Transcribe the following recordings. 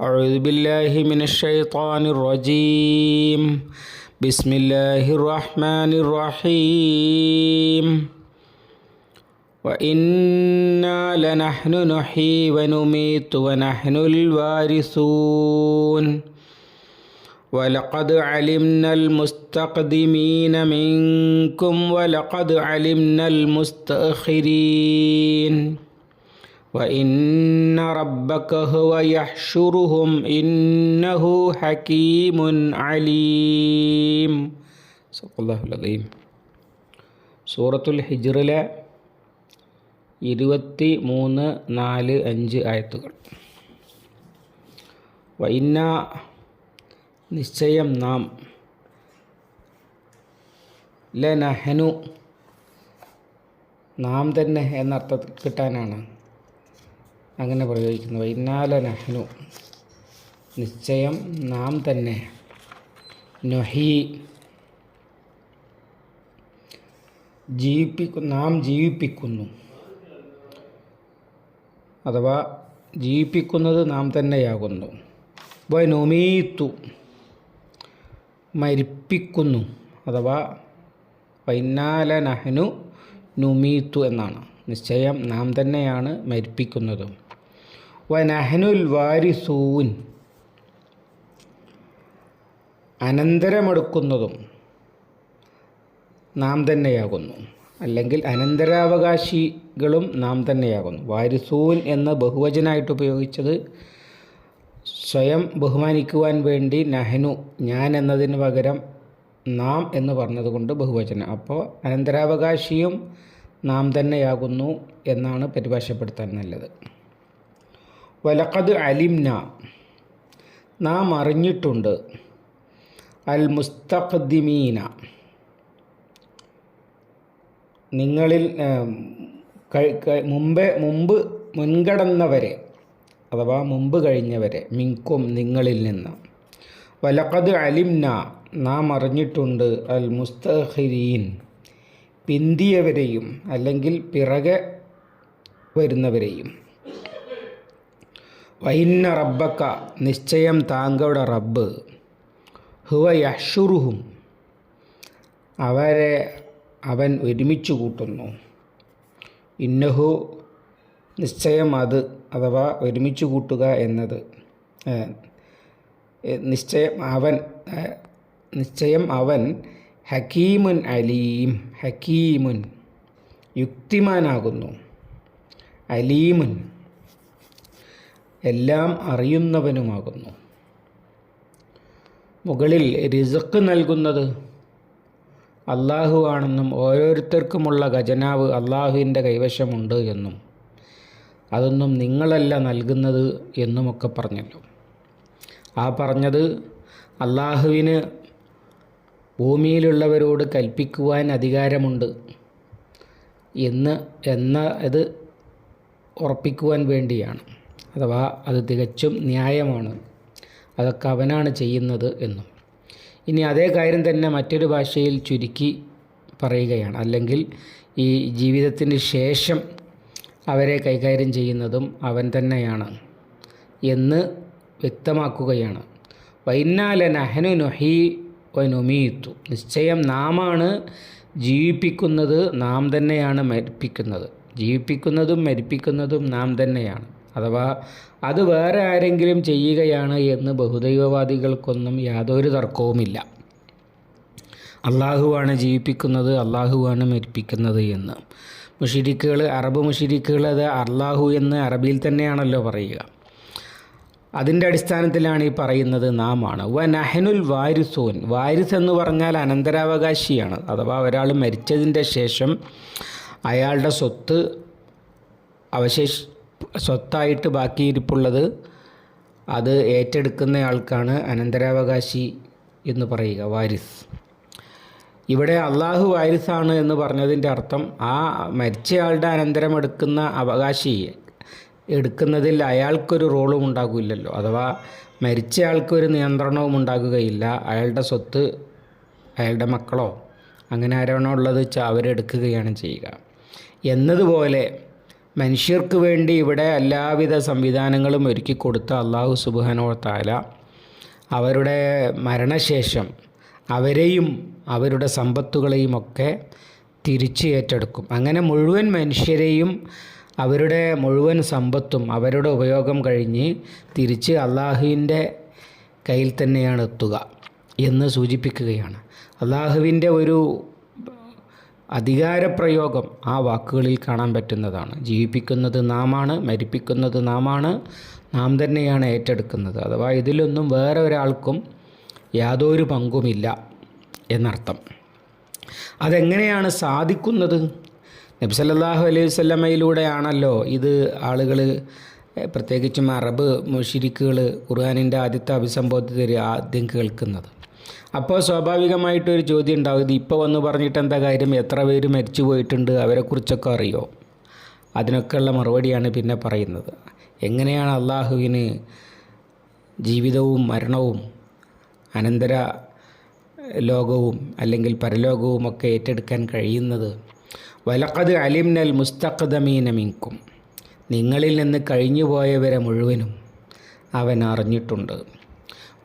أعوذ بالله من الشيطان الرجيم. بسم الله الرحمن الرحيم. وإنا لنحن نحيي ونميت ونحن الوارثون. ولقد علمنا المستقدمين منكم ولقد علمنا المستأخرين. وإن ربك هو يحشرهم إنه حكيم عليم صدق الله العظيم സൂറത്തുൽ ഹിജ്റിലെ ഇരുപത്തി മൂന്ന് നാല് അഞ്ച് ആയത്തുകൾ വൈന്ന നിശ്ചയം നാം ലനഹനു നാം തന്നെ എന്നർത്ഥം കിട്ടാനാണ് അങ്ങനെ പ്രയോഗിക്കുന്നത് ഇന്നാല നഹ്നു. നിശ്ചയം നാം തന്നെ. നൊഹി. ജീവിപ്പിക്കു നാം ജീവിപ്പിക്കുന്നു. അഥവാ ജീവിപ്പിക്കുന്നത് നാം തന്നെയാകുന്നു. വൈനൊമീത്തു മരിപ്പിക്കുന്നു. അഥവാ വൈന്നാല നഹ്നു നുമീത്തു എന്നാണ്. നിശ്ചയം നാം തന്നെയാണ് മരിപ്പിക്കുന്നതും. വനഹനുൽ വാരിസൂൻ. അനന്തരമെടുക്കുന്നതും നാം തന്നെയാകുന്നു. അല്ലെങ്കിൽ അനന്തരാവകാശികളും നാം തന്നെയാകുന്നു. വാരിസൂൻ എന്ന ബഹുവചനായിട്ട് ഉപയോഗിച്ചത് സ്വയം ബഹുമാനിക്കുവാൻ വേണ്ടി നഹനു ഞാൻ എന്നതിന് പകരം നാം എന്ന് പറഞ്ഞതുകൊണ്ട് ബഹുവചനം. അപ്പോൾ അനന്തരാവകാശിയും നാം തന്നെയാകുന്നു എന്നാണ് പരിഭാഷപ്പെടുത്താൻ നല്ലത്. വലക്കത് അലിംന. നാം അറിഞ്ഞിട്ടുണ്ട്. അൽ മുസ്തഖദ്ദിമീന നിങ്ങളിൽ മുമ്പേ മുമ്പ് മുൻകടന്നവരെ അഥവാ മുമ്പ് കഴിഞ്ഞവരെ മിങ്കും നിങ്ങളിൽ നിന്ന്. വലക്കത് അലിംന നാം അറിഞ്ഞിട്ടുണ്ട്. അൽ മുസ്തഹിരീൻ പിന്തിയവരെയും അല്ലെങ്കിൽ പിറകെ വരുന്നവരെയും. വൈന്ന റബ്ബക്ക നിശ്ചയം താങ്കളുടെ റബ്ബ്. ഹുവ യഷുറുഹും അവരെ അവൻ ഒരുമിച്ച് കൂട്ടുന്നു. ഇന്നഹു നിശ്ചയം അത് അഥവാ ഒരുമിച്ച് കൂട്ടുക എന്നത്. നിശ്ചയം അവൻ നിശ്ചയം അവൻ ഹക്കീമുൻ അലീം ഹക്കീമുൻ യുക്തിമാനാകുന്നു. അലീമുൻ. എല്ലാം അറിയുന്നവനുമാകുന്നു. മുകളിൽ റിസക്ക് നൽകുന്നത് അള്ളാഹു ആണെന്നും ഓരോരുത്തർക്കുമുള്ള ഖജനാവ് അള്ളാഹുവിന്റെ കൈവശമുണ്ട് എന്നും അതൊന്നും നിങ്ങളല്ല നൽകുന്നത് എന്നുമൊക്കെ പറഞ്ഞല്ലോ. ആ പറഞ്ഞത് അള്ളാഹുവിന് ഭൂമിയിലുള്ളവരോട് കൽപ്പിക്കുവാൻ അധികാരമുണ്ട് എന്ന് എന്ന ഇത് ഉറപ്പിക്കുവാൻ വേണ്ടിയാണ്. അഥവാ അത് തികച്ചും ന്യായമാണ്. അതൊക്കെ അവനാണ് ചെയ്യുന്നത് എന്നും. ഇനി അതേ കാര്യം തന്നെ മറ്റൊരു ഭാഷയിൽ ചുരുക്കി പറയുകയാണ്. അല്ലെങ്കിൽ ഈ ജീവിതത്തിന് ശേഷം അവരെ കൈകാര്യം ചെയ്യുന്നതും അവൻ തന്നെയാണ് എന്ന് വ്യക്തമാക്കുകയാണ്. വൈന്നാലൻ നഹനു നൊഹി വനുമീത്തു നിശ്ചയം നാമാണ് ജീവിപ്പിക്കുന്നത് നാം തന്നെയാണ് മരിപ്പിക്കുന്നത്. ജീവിപ്പിക്കുന്നതും മരിപ്പിക്കുന്നതും നാം തന്നെയാണ്. അഥവാ അത് വേറെ ആരെങ്കിലും ചെയ്യുകയാണ് എന്ന് ബഹുദൈവവാദികൾക്കൊന്നും യാതൊരു തർക്കവുമില്ല. അള്ളാഹുവാണ് ജീവിപ്പിക്കുന്നത് അള്ളാഹുവാണ് മരിപ്പിക്കുന്നത് എന്ന്. മുഷിരിക്കുകൾ അറബ് മുഷിരിക്കുകൾ അത് അള്ളാഹു എന്ന് അറബിയിൽ തന്നെയാണല്ലോ പറയുക. അതിന്റെ അടിസ്ഥാനത്തിലാണ് ഈ പറയുന്നത് നാമാണ്. വ നഹനുൽ വാരിസോൻ. വാരിസ് എന്ന് പറഞ്ഞാൽ അനന്തരാവകാശിയാണ്. അഥവാ ഒരാൾ മരിച്ചതിന്റെ ശേഷം അയാളുടെ സ്വത്ത് അവശേഷ സ്വത്തായിട്ട് ബാക്കിയിരിപ്പുള്ളത് അത് ഏറ്റെടുക്കുന്നയാൾക്കാണ് അനന്തരാവകാശി എന്ന് പറയുക വാരിസ്. ഇവിടെ അള്ളാഹു വാരിസാണ് എന്ന് പറഞ്ഞതിന്റെ അർത്ഥം ആ മരിച്ചയാളുടെ അനന്തരം എടുക്കുന്ന അവകാശി എടുക്കുന്നതിൽ അയാൾക്കൊരു റോളും ഉണ്ടാകില്ലല്ലോ. അഥവാ മരിച്ചയാൾക്കൊരു നിയന്ത്രണവും ഉണ്ടാകുകയില്ല. അയാളുടെ സ്വത്ത് അയാളുടെ മക്കളോ അങ്ങനെ ആരാണോ ഉള്ളത് വെച്ചാൽ അവരെടുക്കുകയാണ് ചെയ്യുക. എന്നതുപോലെ മനുഷ്യർക്ക് വേണ്ടി ഇവിടെ എല്ലാവിധ സംവിധാനങ്ങളും ഒരുക്കി കൊടുത്ത അള്ളാഹു സുബാനോ താല അവരുടെ മരണശേഷം അവരെയും അവരുടെ സമ്പത്തുകളെയും ഒക്കെ തിരിച്ചു ഏറ്റെടുക്കും. അങ്ങനെ മുഴുവൻ മനുഷ്യരെയും അവരുടെ മുഴുവൻ സമ്പത്തും അവരുടെ ഉപയോഗം കഴിഞ്ഞ് തിരിച്ച് അള്ളാഹുവിന്റെ കയ്യിൽ തന്നെയാണ് എത്തുക എന്ന് സൂചിപ്പിക്കുകയാണ്. അള്ളാഹുവിന്റെ ഒരു അധികാരപ്രയോഗം ആ വാക്കുകളിൽ കാണാൻ പറ്റുന്നതാണ്. ജീവിപ്പിക്കുന്നത് നാമാണ് മരിപ്പിക്കുന്നത് നാമാണ് നാം തന്നെയാണ് ഏറ്റെടുക്കുന്നത്. അഥവാ ഇതിലൊന്നും വേറെ ഒരാൾക്കും യാതൊരു പങ്കുമില്ല എന്നർത്ഥം. അതെങ്ങനെയാണ് സാധിക്കുന്നത്? നബി സല്ലല്ലാഹു അലൈഹി വല്ലമയിലൂടെയാണല്ലോ ഇത് ആളുകൾ പ്രത്യേകിച്ചും അറബ് മുഷിരിക്കുകൾ ഖുർആാനിന്റെ ആദ്യത്തെ അഭിസംബോധത്തിൽ ആദ്യം കേൾക്കുന്നത്. അപ്പോൾ സ്വാഭാവികമായിട്ടൊരു ചോദ്യം ഉണ്ടാവും. ഇത് ഇപ്പോൾ വന്ന് പറഞ്ഞിട്ട് എന്താ കാര്യം? എത്ര പേര് മരിച്ചു പോയിട്ടുണ്ട്? അവരെക്കുറിച്ചൊക്കെ അറിയോ? അതിനൊക്കെയുള്ള മറുപടിയാണ് പിന്നെ പറയുന്നത്. എങ്ങനെയാണ് അള്ളാഹുവിന് ജീവിതവും മരണവും അനന്തര ലോകവും അല്ലെങ്കിൽ പരലോകവും ഒക്കെ ഏറ്റെടുക്കാൻ കഴിയുന്നത്? വലക്കത് അലിംനൽ മുസ്തഖദമീനമിങ്കും നിങ്ങളിൽ നിന്ന് കഴിഞ്ഞുപോയവരെ മുഴുവനും അവൻ അറിഞ്ഞിട്ടുണ്ട്.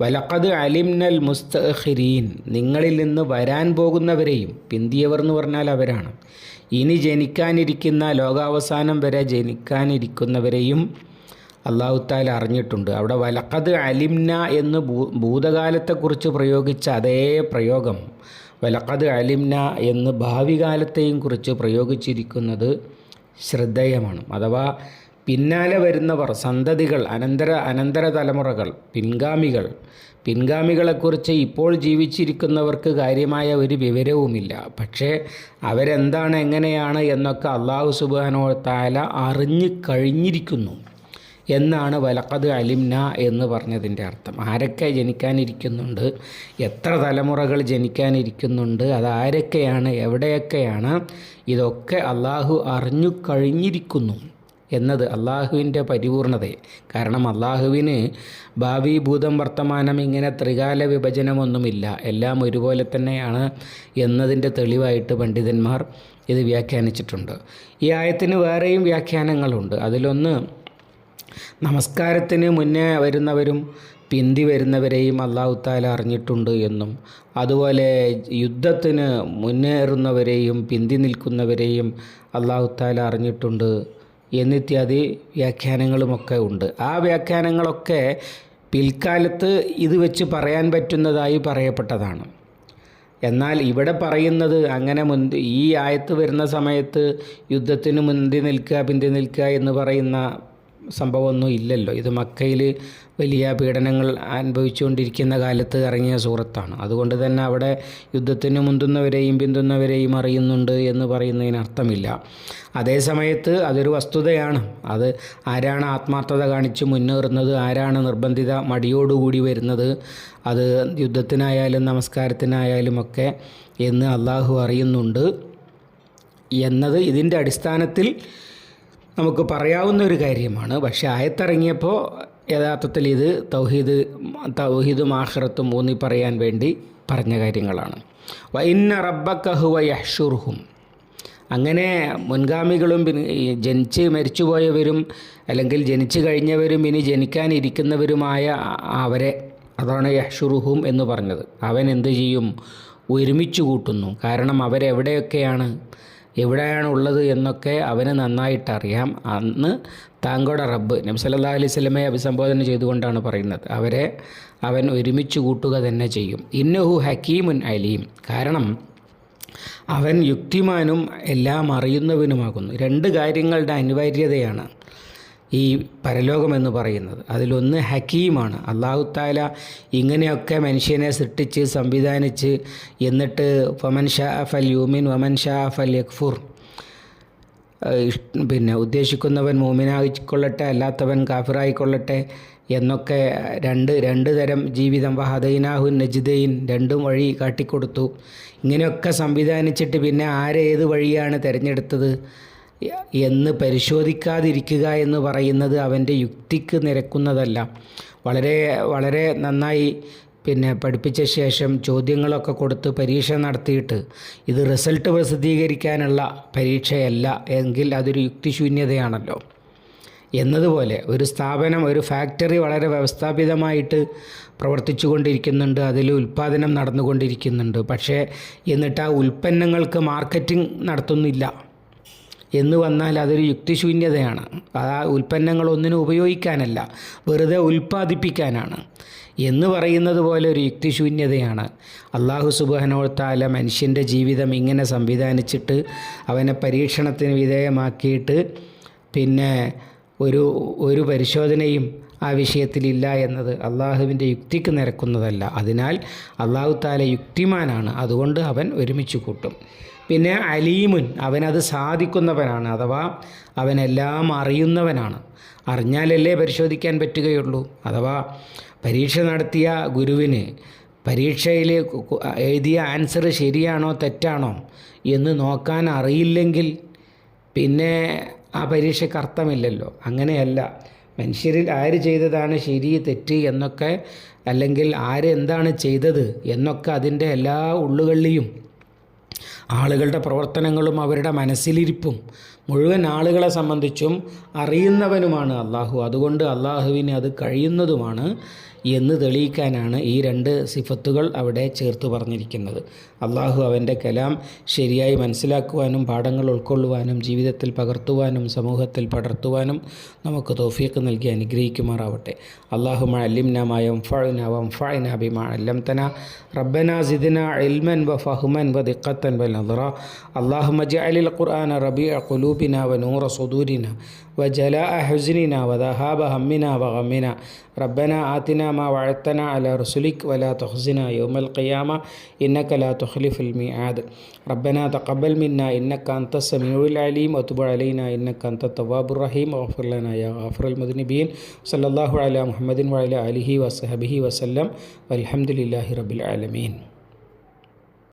വലക്കത് അലിംനൽ മുസ്തഖിരീൻ നിങ്ങളിൽ നിന്ന് വരാൻ പോകുന്നവരെയും പിന്തിയവർ എന്ന് പറഞ്ഞാൽ അവരാണ്. ഇനി ജനിക്കാനിരിക്കുന്ന ലോകാവസാനം വരെ ജനിക്കാനിരിക്കുന്നവരെയും അള്ളാഹുത്താൽ അറിഞ്ഞിട്ടുണ്ട്. അവിടെ വലക്കത് അലിംന എന്ന് ഭൂതകാലത്തെക്കുറിച്ച് പ്രയോഗിച്ച അതേ പ്രയോഗം വലക്കത് അലിംന എന്ന് ഭാവി കാലത്തെയും കുറിച്ച് പ്രയോഗിച്ചിരിക്കുന്നത് ശ്രദ്ധേയമാണ്. അഥവാ പിന്നാലെ വരുന്നവർ സന്തതികൾ അനന്തര അനന്തര തലമുറകൾ പിൻഗാമികൾ. പിൻഗാമികളെക്കുറിച്ച് ഇപ്പോൾ ജീവിച്ചിരിക്കുന്നവർക്ക് കാര്യമായ ഒരു വിവരവുമില്ല. പക്ഷേ അവരെന്താണ് എങ്ങനെയാണ് എന്നൊക്കെ അള്ളാഹു സുബാനോ താല അറിഞ്ഞു കഴിഞ്ഞിരിക്കുന്നു എന്നാണ് വലക്കത് അലിംന എന്ന് പറഞ്ഞതിന്റെ അർത്ഥം. ആരൊക്കെ ജനിക്കാനിരിക്കുന്നുണ്ട്? എത്ര തലമുറകൾ ജനിക്കാനിരിക്കുന്നുണ്ട്? അതാരൊക്കെയാണ് എവിടെയൊക്കെയാണ്? ഇതൊക്കെ അള്ളാഹു അറിഞ്ഞു കഴിഞ്ഞിരിക്കുന്നു. എന്നത് അള്ളാഹുവിന്റെ പരിപൂർണതയെ. കാരണം അള്ളാഹുവിന് ഭാവി ഭൂതം വർത്തമാനം ഇങ്ങനെ ത്രികാല വിഭജനമൊന്നുമില്ല. എല്ലാം ഒരുപോലെ തന്നെയാണ് എന്നതിന്റെ തെളിവായിട്ട് പണ്ഡിതന്മാർ ഇത് വ്യാഖ്യാനിച്ചിട്ടുണ്ട്. ഈ ആയത്തിന് വേറെയും വ്യാഖ്യാനങ്ങളുണ്ട്. അതിലൊന്ന് നമസ്കാരത്തിന് മുന്നേ വരുന്നവരും പിന്തി വരുന്നവരെയും അള്ളാഹു താല അറിഞ്ഞിട്ടുണ്ട് എന്നും അതുപോലെ യുദ്ധത്തിന് മുന്നേറുന്നവരെയും പിന്തി നിൽക്കുന്നവരെയും അള്ളാഹു താല അറിഞ്ഞിട്ടുണ്ട് എന്നിത്യാദി വ്യാഖ്യാനങ്ങളുമൊക്കെ ഉണ്ട്. ആ വ്യാഖ്യാനങ്ങളൊക്കെ പിൽക്കാലത്ത് ഇത് വെച്ച് പറയാൻ പറ്റുന്നതായി പറയപ്പെട്ടതാണ്. എന്നാൽ ഇവിടെ പറയുന്നത് അങ്ങനെ മുന്തി ഈ ആയത്ത് വരുന്ന സമയത്ത് യുദ്ധത്തിന് മുന്തി നിൽക്കുക പിന്തി നിൽക്കുക എന്ന് പറയുന്ന സംഭവമൊന്നും ഇല്ലല്ലോ. ഇത് മക്കയിൽ വലിയ പീഡനങ്ങൾ അനുഭവിച്ചുകൊണ്ടിരിക്കുന്ന കാലത്ത് ഇറങ്ങിയ സൂറത്താണ്. അതുകൊണ്ട് തന്നെ അവിടെ യുദ്ധത്തിന് മുന്തുന്നവരെയും പിന്തുന്നവരെയും അറിയുന്നുണ്ട് എന്ന് പറയുന്നതിന് അർത്ഥമില്ല. അതേ സമയത്ത് അതൊരു വസ്തുതയാണ്. അത് ആരാണ് ആത്മാർത്ഥത കാണിച്ച് മുന്നേറുന്നത് ആരാണ് നിർബന്ധിത മടിയോടുകൂടി വരുന്നത് അത് യുദ്ധത്തിനായാലും നമസ്കാരത്തിനായാലും ഒക്കെ എന്ന് അള്ളാഹു അറിയുന്നുണ്ട്. എന്നത് ഇതിന്റെ അടിസ്ഥാനത്തിൽ നമുക്ക് പറയാവുന്ന ഒരു കാര്യമാണ്. പക്ഷേ ആയത്തിറങ്ങിയപ്പോൾ യഥാർത്ഥത്തിൽ ഇത് തൗഹീദ് തൗഹീദും ആഹ്റത്തും ഊന്നി പറയാൻ വേണ്ടി പറഞ്ഞ കാര്യങ്ങളാണ്. വ ഇന്ന റബ്ബക്കഹുവ യഹ്ഷുർഹും അങ്ങനെ മുൻഗാമികളും ജനിച്ച് മരിച്ചുപോയവരും അല്ലെങ്കിൽ ജനിച്ചു കഴിഞ്ഞവരും ഇനി ജനിക്കാനിരിക്കുന്നവരുമായ അവരെ അതാണ് യഹ്ഷുറുഹും എന്ന് പറഞ്ഞത്. അവൻ എന്ത് ചെയ്യും? ഒരുമിച്ച് കൂട്ടുന്നു. കാരണം അവരെവിടെയൊക്കെയാണ്? എവിടെയാണ് ഉള്ളത് എന്നൊക്കെ അവന് നന്നായിട്ടറിയാം. അന്ന് താങ്കളുടെ റബ്ബ് നബി സല്ലാ അലൈഹി സ്വലമയെ അഭിസംബോധന ചെയ്തുകൊണ്ടാണ് പറയുന്നത്. അവരെ അവൻ ഒരുമിച്ച് കൂട്ടുക തന്നെ ചെയ്യും. ഇന്നഹു ഹക്കീമുൻ അലീം. കാരണം അവൻ യുക്തിമാനും എല്ലാം അറിയുന്നവനുമാകുന്നു. രണ്ട് കാര്യങ്ങളുടെ അനിവാര്യതയാണ്. ഈ പരലോകമെന്ന് പറയുന്നത്. അതിലൊന്ന് ഹക്കീമാണ്. അള്ളാഹുത്താല ഇങ്ങനെയൊക്കെ മനുഷ്യനെ സൃഷ്ടിച്ച് സംവിധാനിച്ച് എന്നിട്ട് ഫമൻ ഷാ ഫൽ യൂമിൻ വമൻ ഷാ ഫൽ യക്ഫുർ. പിന്നെ ഉദ്ദേശിക്കുന്നവൻ മൂമിനായിക്കൊള്ളട്ടെ അല്ലാത്തവൻ കാഫിറായിക്കൊള്ളട്ടെ എന്നൊക്കെ രണ്ട് രണ്ട് തരം ജീവിതം. വഹദൈനാഹു നജിദൈൻ രണ്ടും വഴി കാട്ടിക്കൊടുത്തു. ഇങ്ങനെയൊക്കെ സംവിധാനിച്ചിട്ട് പിന്നെ ആരേത് വഴിയാണ് തിരഞ്ഞെടുത്തത്? എന്ന് പരിശോധിക്കാതിരിക്കുക എന്ന് പറയുന്നത് അവന്റെ യുക്തിക്ക് നിരക്കുന്നതല്ല. വളരെ വളരെ നന്നായി പിന്നെ പഠിപ്പിച്ച ശേഷം ചോദ്യങ്ങളൊക്കെ കൊടുത്ത് പരീക്ഷ നടത്തിയിട്ട് ഇത് റിസൾട്ട് പ്രസിദ്ധീകരിക്കാനുള്ള പരീക്ഷയല്ല എങ്കിൽ അതൊരു യുക്തിശൂന്യതയാണല്ലോ. എന്നതുപോലെ ഒരു സ്ഥാപനം ഒരു ഫാക്ടറി വളരെ വ്യവസ്ഥാപിതമായിട്ട് പ്രവർത്തിച്ചു കൊണ്ടിരിക്കുന്നുണ്ട് അതിൽ ഉൽപ്പാദനം നടന്നുകൊണ്ടിരിക്കുന്നുണ്ട്. പക്ഷേ എന്നിട്ട് ആ ഉൽപ്പന്നങ്ങൾക്ക് മാർക്കറ്റിംഗ് നടത്തുന്നില്ല. എന്ന് വന്നാൽ അതൊരു യുക്തിശൂന്യതയാണ്. അത് ആ ഉൽപ്പന്നങ്ങൾ ഒന്നിനും ഉപയോഗിക്കാനല്ല വെറുതെ ഉൽപ്പാദിപ്പിക്കാനാണ്. എന്ന് പറയുന്നത് പോലെ ഒരു യുക്തിശൂന്യതയാണ്. അള്ളാഹു സുബാനോത്താല മനുഷ്യന്റെ ജീവിതം ഇങ്ങനെ സംവിധാനിച്ചിട്ട് അവനെ പരീക്ഷണത്തിന് വിധേയമാക്കിയിട്ട് പിന്നെ ഒരു ഒരു പരിശോധനയും ആ വിഷയത്തിലില്ല എന്നത് അള്ളാഹുവിന്റെ യുക്തിക്ക് നിരക്കുന്നതല്ല. അതിനാൽ അള്ളാഹു താല യുക്തിമാനാണ്. അതുകൊണ്ട് അവൻ ഒരുമിച്ച് കൂട്ടും. പിന്നെ അലീമുൻ അവനത് സാധിക്കുന്നവനാണ് അഥവാ അവനെല്ലാം അറിയുന്നവനാണ്. അറിഞ്ഞാലല്ലേ പരിശോധിക്കാൻ പറ്റുകയുള്ളൂ. അഥവാ പരീക്ഷ നടത്തിയ ഗുരുവിന് പരീക്ഷയിൽ എഴുതിയ ആൻസർ ശരിയാണോ തെറ്റാണോ എന്ന് നോക്കാൻ അറിയില്ലെങ്കിൽ പിന്നെ ആ പരീക്ഷയ്ക്ക് അർത്ഥമില്ലല്ലോ. അങ്ങനെയല്ല. മനുഷ്യരിൽ ആര് ചെയ്തതാണ് ശരി തെറ്റ് എന്നൊക്കെ അല്ലെങ്കിൽ ആര് എന്താണ് ചെയ്തത് എന്നൊക്കെ അതിന്റെ എല്ലാ ഉള്ളുകളിലും ആളുകളുടെ പ്രവർത്തനങ്ങളും അവരുടെ മനസ്സിലിരിപ്പും മുഴുവൻ ആളുകളെ സംബന്ധിച്ചും അറിയുന്നവനുമാണ് അള്ളാഹു. അതുകൊണ്ട് അള്ളാഹുവിന് അത് കഴിയുന്നതുമാണ്. എന്ന് തെളിയിക്കാനാണ് ഈ രണ്ട് സിഫത്തുകൾ അവിടെ ചേർത്ത് പറഞ്ഞിരിക്കുന്നത് അള്ളാഹു അവൻ്റെ കലാം ശരിയായി മനസ്സിലാക്കുവാനും പാഠങ്ങൾ ഉൾക്കൊള്ളുവാനും ജീവിതത്തിൽ പകർത്തുവാനും സമൂഹത്തിൽ പടർത്തുവാനും നമുക്ക് തോഫീക്ക് നൽകി അനുഗ്രഹിക്കുമാറാവട്ടെ അള്ളാഹു അല്ലിംന മായം ഫഴന വം ഫഴന ബിമാ അല്ലംതന റബ്ബന സിദിന ഇൽമൻ വ ഫഹ്മൻ വ ദിഖത്തൻ വ നദറ اللهم اجعل القرآن ربيع قلوبنا ونور صدورنا وجلاء حزننا وذهاب همنا وغمنا ربنا آتنا ما وعدتنا على رسلك ولا تخزنا يوم القيامة إنك لا تخلف الميعاد. ربنا تقبل منا إنك أنت السميع العليم. وتب علينا إنك أنت التواب الرحيم. واغفر لنا يا غافر المذنبين. صلى الله على محمد وعلى آله وصحبه وسلم. والحمد لله رب العالمين.